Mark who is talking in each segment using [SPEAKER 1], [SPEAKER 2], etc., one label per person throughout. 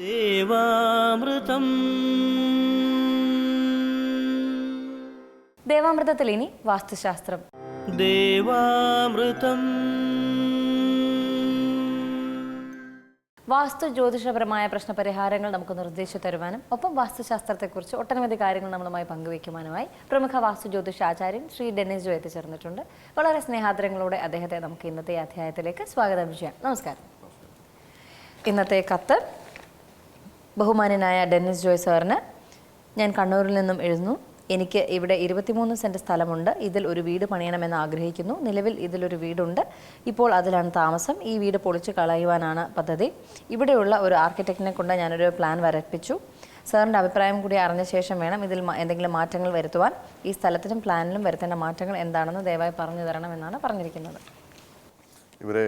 [SPEAKER 1] ദേവാമൃതം.
[SPEAKER 2] ദേവാമൃതത്തിൽ ഇനി വാസ്തുശാസ്ത്രം.
[SPEAKER 1] ദേവാമൃതം.
[SPEAKER 2] വാസ്തു ജ്യോതിഷപരമായ പ്രശ്നപരിഹാരങ്ങൾ നമുക്ക് നിർദ്ദേശിച്ചു തരുവാനും ഒപ്പം വാസ്തുശാസ്ത്രത്തെക്കുറിച്ച് ഒട്ടനവധി കാര്യങ്ങൾ നമ്മളുമായി പങ്കുവയ്ക്കുവാനുമായി പ്രമുഖ വാസ്തു ജ്യോതിഷ ആചാര്യൻ ശ്രീ ഡെന്നിസ് ജോ എത്തിച്ചേർന്നിട്ടുണ്ട്. വളരെ സ്നേഹാദരങ്ങളോടെ അദ്ദേഹത്തെ നമുക്ക് ഇന്നത്തെ അധ്യായത്തിലേക്ക് സ്വാഗതം ചെയ്യാം നമസ്കാരം. ഇന്നത്തെ കത്ത് ബഹുമാന്യനായ ഡെന്നിസ് ജോയ് സാറിന് ഞാൻ കണ്ണൂരിൽ നിന്നും എഴുതുന്നു. എനിക്ക് ഇവിടെ ഇരുപത്തിമൂന്ന് സെന്റ് സ്ഥലമുണ്ട്. ഇതിൽ ഒരു വീട് പണിയണമെന്ന് ആഗ്രഹിക്കുന്നു. നിലവിൽ ഇതിലൊരു വീടുണ്ട്. ഇപ്പോൾ അതിലാണ് താമസം. ഈ വീട് പൊളിച്ച് കളയുവാനാണ് പദ്ധതി. ഇവിടെയുള്ള ഒരു ആർക്കിടെക്റ്റിനെ കൊണ്ട് ഞാനൊരു പ്ലാൻ വരപ്പിച്ചു. സാറിന്റെ അഭിപ്രായം കൂടി അറിഞ്ഞ ശേഷം വേണം ഇതിൽ എന്തെങ്കിലും മാറ്റങ്ങൾ വരുത്തുവാൻ. ഈ സ്ഥലത്തിനും പ്ലാനിലും വരുത്തേണ്ട മാറ്റങ്ങൾ എന്താണെന്ന് ദയവായി പറഞ്ഞു തരണമെന്നാണ് പറഞ്ഞിരിക്കുന്നത്.
[SPEAKER 3] ഇവരെ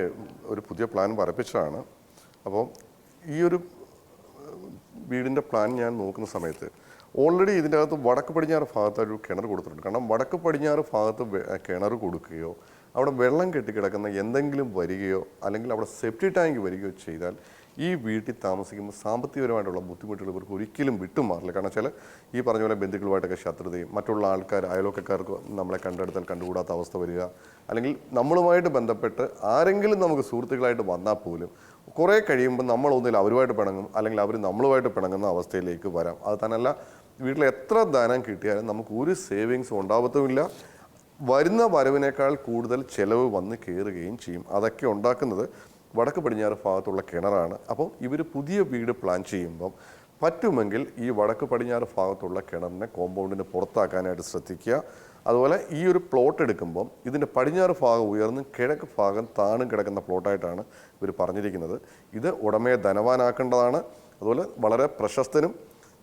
[SPEAKER 3] ഒരു പുതിയ പ്ലാൻ വരപ്പിച്ചതാണ്. അപ്പോൾ ഈ ഒരു വീടിന്റെ പ്ലാൻ ഞാൻ നോക്കുന്ന സമയത്ത് ഓൾറെഡി ഇതിന്റെ അകത്ത് വടക്ക് പടിഞ്ഞാറ് ഭാഗത്ത് ഒരു കിണർ കൊടുത്തിട്ടുണ്ട്. കാരണം വടക്ക് പടിഞ്ഞാറ് ഭാഗത്ത് കിണർ കൊടുക്കുകയോ അവിടെ വെള്ളം കെട്ടിക്കിടക്കുന്ന എന്തെങ്കിലും വരികയോ അല്ലെങ്കിൽ അവിടെ സെപ്റ്റി ടാങ്ക് വരികയോ ചെയ്താൽ ഈ വീട്ടിൽ താമസിക്കുമ്പോൾ സാമ്പത്തികപരമായിട്ടുള്ള ബുദ്ധിമുട്ടുകൾ ഇവർക്ക് ഒരിക്കലും വിട്ടുമാറില്ല. കാരണം വെച്ചാൽ ഈ പറഞ്ഞ പോലെ ബന്ധുക്കളുമായിട്ടൊക്കെ ശത്രുതയും മറ്റുള്ള ആൾക്കാർ അയലോക്കാർക്ക് നമ്മളെ കണ്ടെടുത്താൽ കണ്ടുകൂടാത്ത അവസ്ഥ വരിക. അല്ലെങ്കിൽ നമ്മളുമായിട്ട് ബന്ധപ്പെട്ട് ആരെങ്കിലും നമുക്ക് സുഹൃത്തുക്കളായിട്ട് വന്നാൽ പോലും കുറേ കഴിയുമ്പോൾ നമ്മൾ ഒന്നിൽ അവരുമായിട്ട് പിണങ്ങും അല്ലെങ്കിൽ അവർ നമ്മളുമായിട്ട് പിണങ്ങുന്ന അവസ്ഥയിലേക്ക് വരാം. അത് തന്നെയല്ല വീട്ടിൽ എത്ര ധനം കിട്ടിയാലും നമുക്ക് ഒരു സേവിങ്സും ഉണ്ടാവത്തുമില്ല. വരുന്ന വരവിനേക്കാൾ കൂടുതൽ ചിലവ് വന്ന് കയറുകയും ചെയ്യും. അതൊക്കെ ഉണ്ടാക്കുന്നത് വടക്ക് പടിഞ്ഞാറ് ഭാഗത്തുള്ള കിണറാണ്. അപ്പോൾ ഇവർ പുതിയ വീട് പ്ലാൻ ചെയ്യുമ്പം പറ്റുമെങ്കിൽ ഈ വടക്ക് പടിഞ്ഞാറ് ഭാഗത്തുള്ള കിണറിനെ കോമ്പൗണ്ടിന് പുറത്താക്കാനായിട്ട് ശ്രദ്ധിക്കുക. അതുപോലെ ഈ ഒരു പ്ലോട്ട് എടുക്കുമ്പം ഇതിന്റെ പടിഞ്ഞാറ് ഭാഗം ഉയർന്ന് കിഴക്ക് ഭാഗം താണും കിടക്കുന്ന പ്ലോട്ടായിട്ടാണ് ഇവർ പറഞ്ഞിരിക്കുന്നത്. ഇത് ഉടമയെ ധനവാനാക്കേണ്ടതാണ്. അതുപോലെ വളരെ പ്രശസ്തനും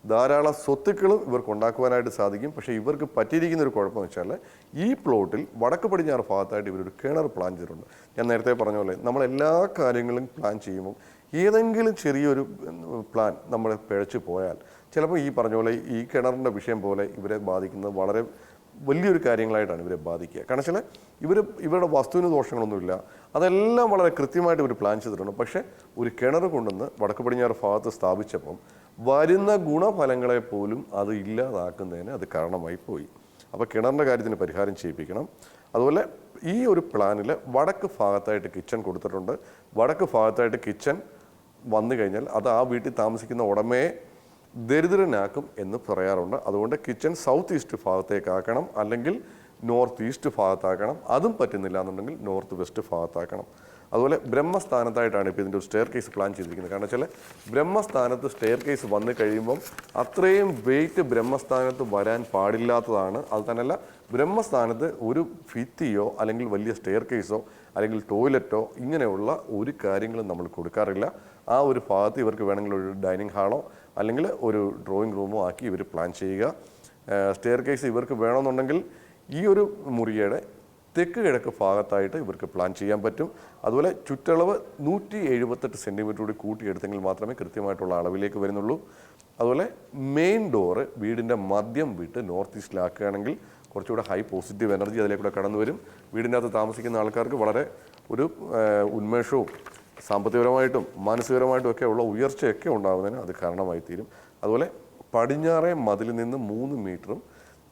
[SPEAKER 3] ധാരാളം സ്വത്തുക്കളും ഇവർക്ക് ഉണ്ടാക്കുവാനായിട്ട് സാധിക്കും. പക്ഷേ ഇവർക്ക് പറ്റിയിരിക്കുന്ന ഒരു കുഴപ്പം വെച്ചാൽ ഈ പ്ലോട്ടിൽ വടക്ക് പടിഞ്ഞാറ് ഭാഗത്തായിട്ട് ഇവരൊരു കിണർ പ്ലാൻ ചെയ്തിട്ടുണ്ട്. ഞാൻ നേരത്തെ പറഞ്ഞ പോലെ നമ്മൾ എല്ലാ കാര്യങ്ങളും പ്ലാൻ ചെയ്യുമ്പോൾ ഏതെങ്കിലും ചെറിയൊരു പ്ലാൻ നമ്മൾ പിഴച്ചു പോയാൽ ചിലപ്പോൾ ഈ പറഞ്ഞ പോലെ ഈ കിണറിന്റെ വിഷയം പോലെ ഇവരെ ബാധിക്കുന്നത് വളരെ വലിയൊരു കാര്യങ്ങളായിട്ടാണ് ഇവരെ ബാധിക്കുക. കാരണം വെച്ചാൽ ഇവർ ഇവരുടെ വസ്തുവിന് ദോഷങ്ങളൊന്നുമില്ല. അതെല്ലാം വളരെ കൃത്യമായിട്ട് ഇവർ പ്ലാൻ ചെയ്തിട്ടുണ്ട്. പക്ഷേ ഒരു കിണർ കൊണ്ടുവന്ന് വടക്ക് പടിഞ്ഞാറ് ഭാഗത്ത് സ്ഥാപിച്ചപ്പം വരുന്ന ഗുണഫലങ്ങളെ പോലും അത് ഇല്ലാതാക്കുന്നതിന് അത് കാരണമായി പോയി. അപ്പോൾ കിണറിന്റെ കാര്യത്തിന് പരിഹാരം ചെയ്യിപ്പിക്കണം. അതുപോലെ ഈ ഒരു പ്ലാനിൽ വടക്ക് ഭാഗത്തായിട്ട് കിച്ചൺ കൊടുത്തിട്ടുണ്ട്. വടക്ക് ഭാഗത്തായിട്ട് കിച്ചൺ വന്നു കഴിഞ്ഞാൽ അത് ആ വീട്ടിൽ താമസിക്കുന്ന ഉടമയെ ദരിദ്രനാക്കും എന്ന് പറയാറുണ്ട്. അതുകൊണ്ട് കിച്ചൺ സൗത്ത് ഈസ്റ്റ് ഭാഗത്തേക്കാക്കണം. അല്ലെങ്കിൽ നോർത്ത് ഈസ്റ്റ് ഭാഗത്താക്കണം. അതും പറ്റുന്നില്ല എന്നുണ്ടെങ്കിൽ നോർത്ത് വെസ്റ്റ് ഭാഗത്താക്കണം. അതുപോലെ ബ്രഹ്മസ്ഥാനത്തായിട്ടാണ് ഇപ്പോൾ ഇതിന്റെ ഒരു സ്റ്റെയർ കേസ് പ്ലാൻ ചെയ്തിരിക്കുന്നത്. കാരണം വെച്ചാൽ ബ്രഹ്മസ്ഥാനത്ത് സ്റ്റെയർ കേസ് വന്നു കഴിയുമ്പം അത്രയും വെയിറ്റ് ബ്രഹ്മസ്ഥാനത്ത് വരാൻ പാടില്ലാത്തതാണ്. അത് തന്നെയല്ല ബ്രഹ്മസ്ഥാനത്ത് ഒരു ഫിത്തിയോ അല്ലെങ്കിൽ വലിയ സ്റ്റെയർ കേസോ അല്ലെങ്കിൽ ടോയ്ലറ്റോ ഇങ്ങനെയുള്ള ഒരു കാര്യങ്ങളും നമ്മൾ കൊടുക്കാറില്ല. ആ ഒരു ഭാഗത്ത് ഇവർക്ക് വേണമെങ്കിൽ ഒരു ഡൈനിങ് ഹാളോ അല്ലെങ്കിൽ ഒരു ഡ്രോയിങ് റൂമോ ആക്കി ഇവർ പ്ലാൻ ചെയ്യുക. സ്റ്റെയർ കേസ് ഇവർക്ക് വേണമെന്നുണ്ടെങ്കിൽ ഈ ഒരു മുറിയുടെ തെക്ക് കിഴക്ക് ഭാഗത്തായിട്ട് ഇവർക്ക് പ്ലാൻ ചെയ്യാൻ പറ്റും. അതുപോലെ ചുറ്റളവ് നൂറ്റി എഴുപത്തെട്ട് സെന്റിമീറ്റർ കൂടി കൂട്ടിയെടുത്തെങ്കിൽ മാത്രമേ കൃത്യമായിട്ടുള്ള അളവിലേക്ക് വരുന്നുള്ളൂ. അതുപോലെ മെയിൻ ഡോറ് വീടിന്റെ മദ്യം വിട്ട് നോർത്ത് ഈസ്റ്റിലാക്കുകയാണെങ്കിൽ കുറച്ചുകൂടെ ഹൈ പോസിറ്റീവ് എനർജി അതിലേക്കൂടെ കടന്നു വരും വീടിന്റെ അകത്ത് താമസിക്കുന്ന ആൾക്കാർക്ക് വളരെ ഒരു ഉന്മേഷവും സാമ്പത്തികപരമായിട്ടും മാനസികപരമായിട്ടും ഒക്കെ ഉള്ള ഉയർച്ചയൊക്കെ ഉണ്ടാകുന്നതിന് അത് കാരണമായി തീരും. അതുപോലെ പടിഞ്ഞാറേ മതിലിൽ നിന്ന് മൂന്ന് മീറ്ററും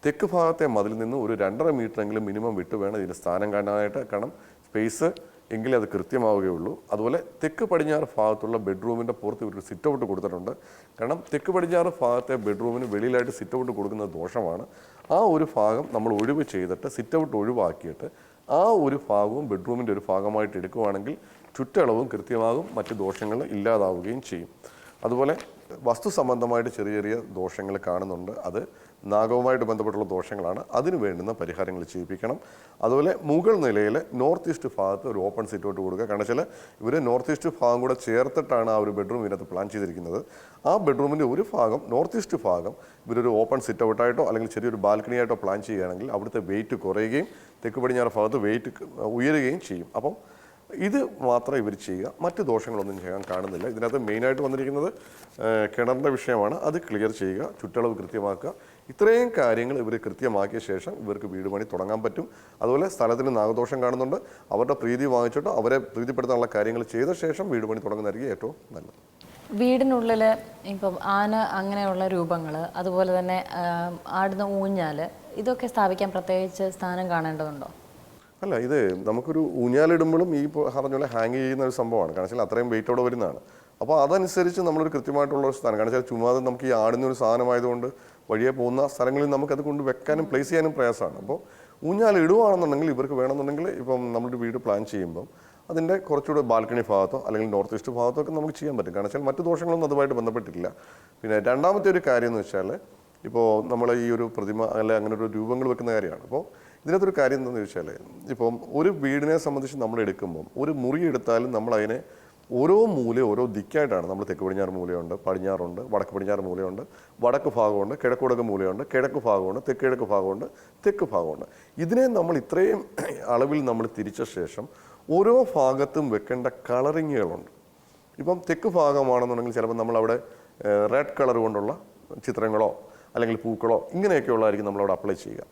[SPEAKER 3] തെക്ക് ഭാഗത്തെ മതിൽ നിന്ന് ഒരു രണ്ടര മീറ്ററെങ്കിലും മിനിമം വിട്ട് വേണം ഇതിന് സ്ഥാനം കാണാനായിട്ട്. കാരണം സ്പേസ് എങ്കിലേ അത് കൃത്യമാവുകയുള്ളൂ. അതുപോലെ തെക്ക് പടിഞ്ഞാറ് ഭാഗത്തുള്ള ബെഡ്റൂമിന്റെ പുറത്ത് ഒരു സിറ്റ് ഔട്ട് കൊടുത്തിട്ടുണ്ട്. കാരണം തെക്ക് പടിഞ്ഞാറ് ഭാഗത്തെ ബെഡ്റൂമിന് വെളിയിലായിട്ട് സിറ്റ് ഔട്ട് കൊടുക്കുന്നത് ദോഷമാണ്. ആ ഒരു ഭാഗം നമ്മൾ ഒഴിവ് ചെയ്തിട്ട് സിറ്റ് ഔട്ട് ഒഴിവാക്കിയിട്ട് ആ ഒരു ഭാഗവും ബെഡ്റൂമിന്റെ ഒരു ഭാഗമായിട്ട് എടുക്കുകയാണെങ്കിൽ ചുറ്റളവും കൃത്യമാകും മറ്റ് ദോഷങ്ങൾ ഇല്ലാതാവുകയും ചെയ്യും. അതുപോലെ വസ്തു സംബന്ധമായിട്ട് ചെറിയ ചെറിയ ദോഷങ്ങൾ കാണുന്നുണ്ട്. അത് നാഗവുമായിട്ട് ബന്ധപ്പെട്ടുള്ള ദോഷങ്ങളാണ്. അതിന് വേണ്ടുന്ന പരിഹാരങ്ങൾ ചെയ്യിപ്പിക്കണം. അതുപോലെ മുകൾ നിലയിൽ നോർത്ത് ഈസ്റ്റ് ഭാഗത്ത് ഒരു ഓപ്പൺ സീറ്റോട്ട് കൊടുക്കുക. കാരണം വെച്ചാൽ ഇവർ നോർത്ത് ഈസ്റ്റ് ഭാഗം കൂടെ ചേർത്തിട്ടാണ് ആ ഒരു ബെഡ്റൂം ഇതിനകത്ത് പ്ലാൻ ചെയ്തിരിക്കുന്നത്. ആ ബെഡ്റൂമിന്റെ ഒരു ഭാഗം നോർത്ത് ഈസ്റ്റ് ഭാഗം ഇവരൊരു ഓപ്പൺ സിറ്റ് ഔട്ടായിട്ടോ അല്ലെങ്കിൽ ചെറിയൊരു ബാൽക്കണി ആയിട്ടോ പ്ലാൻ ചെയ്യുകയാണെങ്കിൽ അവിടുത്തെ വെയിറ്റ് കുറയുകയും തെക്ക് പടിഞ്ഞാറ് ഭാഗത്ത് വെയിറ്റ് ഉയരുകയും ചെയ്യും. അപ്പം ഇത് മാത്രം ഇവർ ചെയ്യുക. മറ്റ് ദോഷങ്ങളൊന്നും ചെയ്യാൻ കാണുന്നില്ല. ഇതിനകത്ത് മെയിനായിട്ട് വന്നിരിക്കുന്നത് കിണറിന്റെ വിഷയമാണ്. അത് ക്ലിയർ ചെയ്യുക ചുറ്റളവ് കൃത്യമാക്കുക. ഇത്രയും കാര്യങ്ങൾ ഇവർ കൃത്യമാക്കിയ ശേഷം ഇവർക്ക് വീട് പണി തുടങ്ങാൻ പറ്റും. അതുപോലെ സ്ഥലത്തിന് നാഗദോഷം കാണുന്നുണ്ട്. അവരുടെ പ്രീതി വാങ്ങിച്ചിട്ട് അവരെ പ്രീതിപ്പെടുത്താനുള്ള കാര്യങ്ങൾ ചെയ്ത ശേഷം വീട് പണി തുടങ്ങുന്നതായിരിക്കും ഏറ്റവും നല്ലത്.
[SPEAKER 2] വീടിനുള്ളിൽ ഇപ്പം ആന അങ്ങനെയുള്ള രൂപങ്ങൾ അതുപോലെ തന്നെ ആടുന്ന ഊഞ്ഞാൽ ഇതൊക്കെ സ്ഥാപിക്കാൻ പ്രത്യേകിച്ച് സ്ഥാനം കാണേണ്ടതുണ്ടോ?
[SPEAKER 3] അല്ല ഇത് നമുക്കൊരു ഊഞ്ഞാലിടുമ്പോഴും ഈ പറഞ്ഞ പോലെ ഹാങ് ചെയ്യുന്ന ഒരു സംഭവമാണ്. കാരണം വെച്ചാൽ അത്രയും വെയിറ്റോടെ വരുന്നതാണ്. അപ്പോൾ അതനുസരിച്ച് നമ്മളൊരു കൃത്യമായിട്ടുള്ള ഒരു സ്ഥാനം. കാരണം വെച്ചാൽ ചുമ്മാതെ നമുക്ക് ഈ ആടുന്ന ഒരു സാധനമായതുകൊണ്ട് വഴിയെ പോകുന്ന സ്ഥലങ്ങളിൽ നമുക്കത് കൊണ്ട് വെക്കാനും പ്ലേസ് ചെയ്യാനും പ്രയാസമാണ്. അപ്പോൾ ഊഞ്ഞാൽ ഇടുവാണെന്നുണ്ടെങ്കിൽ ഇവർക്ക് വേണമെന്നുണ്ടെങ്കിൽ ഇപ്പം നമ്മളൊരു വീട് പ്ലാൻ ചെയ്യുമ്പം അതിന്റെ കുറച്ചുകൂടെ ബാൽക്കണി ഭാഗത്തോ അല്ലെങ്കിൽ നോർത്ത് ഈസ്റ്റ് ഭാഗത്തോ ഒക്കെ നമുക്ക് ചെയ്യാൻ പറ്റും. കാരണം വെച്ചാൽ മറ്റു ദോഷങ്ങളൊന്നും അതുമായിട്ട് ബന്ധപ്പെട്ടിട്ടില്ല. പിന്നെ രണ്ടാമത്തെ ഒരു കാര്യം എന്ന് വെച്ചാൽ ഇപ്പോൾ നമ്മൾ ഈ ഒരു പ്രതിമ അല്ലെ അങ്ങനെ ഒരു രൂപങ്ങൾ വെക്കുന്ന കാര്യമാണ്. അപ്പോൾ ഇതിനകത്തൊരു കാര്യം എന്താണെന്ന് ചോദിച്ചാൽ ഇപ്പം ഒരു വീടിനെ സംബന്ധിച്ച് നമ്മൾ എടുക്കുമ്പം ഒരു മുറി എടുത്താലും നമ്മൾ അതിനെ ഓരോ മൂല ഓരോ ദിക്കായിട്ടാണ്. നമ്മൾ തെക്ക് പടിഞ്ഞാറ് മൂലയുണ്ട് പടിഞ്ഞാറുണ്ട് വടക്ക് പടിഞ്ഞാറ് മൂലയുണ്ട് വടക്ക് ഭാഗമുണ്ട് കിഴക്ക് വടക്ക് മൂലയുണ്ട് കിഴക്ക് ഭാഗമുണ്ട് തെക്ക് കിഴക്ക് ഭാഗമുണ്ട് തെക്ക് ഭാഗമുണ്ട്. ഇതിനെ നമ്മൾ ഇത്രയും അളവിൽ നമ്മൾ തിരിച്ച ശേഷം ഓരോ ഭാഗത്തും വെക്കേണ്ട കളറിങ്ങുകളുണ്ട്. ഇപ്പം തെക്ക് ഭാഗമാണെന്നുണ്ടെങ്കിൽ ചിലപ്പോൾ നമ്മളവിടെ റെഡ് കളർ കൊണ്ടുള്ള ചിത്രങ്ങളോ അല്ലെങ്കിൽ പൂക്കളോ ഇങ്ങനെയൊക്കെ ഉള്ളതായിരിക്കും നമ്മളവിടെ അപ്ലൈ ചെയ്യുക.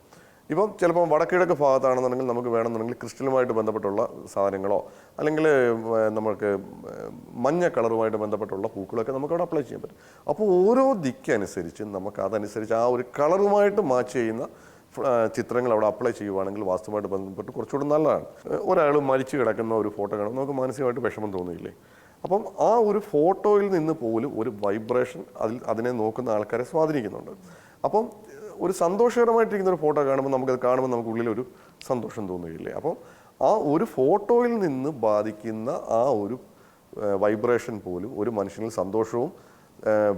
[SPEAKER 3] ഇപ്പം ചിലപ്പം വടക്കിഴക്ക് ഭാഗത്താണെന്നുണ്ടെങ്കിൽ നമുക്ക് വേണമെന്നുണ്ടെങ്കിൽ ക്രിസ്റ്റലുമായിട്ട് ബന്ധപ്പെട്ടുള്ള സാധനങ്ങളോ അല്ലെങ്കിൽ നമുക്ക് മഞ്ഞ കളറുമായിട്ട് ബന്ധപ്പെട്ടുള്ള പൂക്കളൊക്കെ നമുക്ക് അവിടെ അപ്ലൈ ചെയ്യാൻ പറ്റും. അപ്പോൾ ഓരോ ദിക്കനുസരിച്ച് നമുക്ക് അതനുസരിച്ച് ആ ഒരു കളറുമായിട്ട് മാച്ച് ചെയ്യുന്ന ചിത്രങ്ങൾ അവിടെ അപ്ലൈ ചെയ്യുവാണെങ്കിൽ വാസ്തുവായിട്ട് ബന്ധപ്പെട്ട് കുറച്ചുകൂടി നല്ലതാണ്. ഒരാൾ മരിച്ചു കിടക്കുന്ന ഒരു ഫോട്ടോ കാണുമ്പോൾ നമുക്ക് മാനസികമായിട്ട് വിഷമം തോന്നിയില്ലേ? അപ്പം ആ ഒരു ഫോട്ടോയിൽ നിന്ന് പോലും ഒരു വൈബ്രേഷൻ അതിൽ അതിനെ നോക്കുന്ന ആൾക്കാരെ സ്വാധീനിക്കുന്നുണ്ട്. അപ്പം ഒരു സന്തോഷകരമായിട്ടിരിക്കുന്ന ഒരു ഫോട്ടോ കാണുമ്പോൾ നമുക്കത് കാണുമ്പോൾ നമുക്ക് ഉള്ളിൽ ഒരു സന്തോഷം തോന്നുകയില്ലേ? അപ്പം ആ ഒരു ഫോട്ടോയിൽ നിന്ന് ബാധിക്കുന്ന ആ ഒരു വൈബ്രേഷൻ പോലും ഒരു മനുഷ്യനിൽ സന്തോഷവും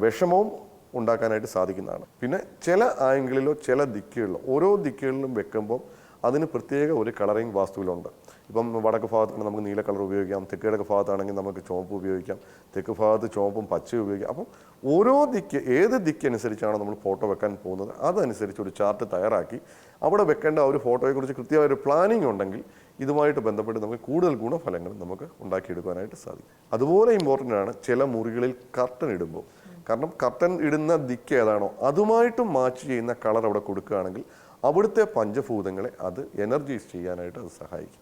[SPEAKER 3] വിഷമവും ഉണ്ടാക്കാനായിട്ട് സാധിക്കുന്നതാണ്. പിന്നെ ചില ആംഗിളിലോ ചില ദിക്കുകളിലോ ഓരോ ദിക്കുകളിലും വെക്കുമ്പോൾ അതിന് പ്രത്യേക ഒരു കളറിങ് വാസ്തുവിലുണ്ട്. ഇപ്പം വടക്ക് ഭാഗത്താണെങ്കിൽ നമുക്ക് നീല കളർ ഉപയോഗിക്കാം തെക്ക് കിഴക്ക് ഭാഗത്താണെങ്കിൽ നമുക്ക് ചുവപ്പ് ഉപയോഗിക്കാം തെക്ക് ഭാഗത്ത് ചുവപ്പും പച്ചയും ഉപയോഗിക്കാം. അപ്പം ഓരോ ദിക്ക് ഏത് ദിക്ക് അനുസരിച്ചാണോ നമ്മൾ ഫോട്ടോ വെക്കാൻ പോകുന്നത് അതനുസരിച്ച് ഒരു ചാർട്ട് തയ്യാറാക്കി അവിടെ വെക്കേണ്ട ഒരു ഫോട്ടോയെക്കുറിച്ച് കൃത്യമായ ഒരു പ്ലാനിംഗ് ഉണ്ടെങ്കിൽ ഇതുമായിട്ട് ബന്ധപ്പെട്ട് നമുക്ക് കൂടുതൽ ഗുണഫലങ്ങൾ നമുക്ക് ഉണ്ടാക്കിയെടുക്കാനായിട്ട് സാധിക്കും. അതുപോലെ ഇമ്പോർട്ടന്റ് ആണ് ചില മുറികളിൽ കർട്ടൻ ഇടുമ്പോൾ. കാരണം കർട്ടൻ ഇടുന്ന ദിക്ക് ഏതാണോ അതുമായിട്ട് മാച്ച് ചെയ്യുന്ന കളർ അവിടെ കൊടുക്കുകയാണെങ്കിൽ അവിടുത്തെ പഞ്ചഭൂതങ്ങളെ അത് എനർജൈസ് ചെയ്യാനായിട്ട് അത് സഹായിക്കും.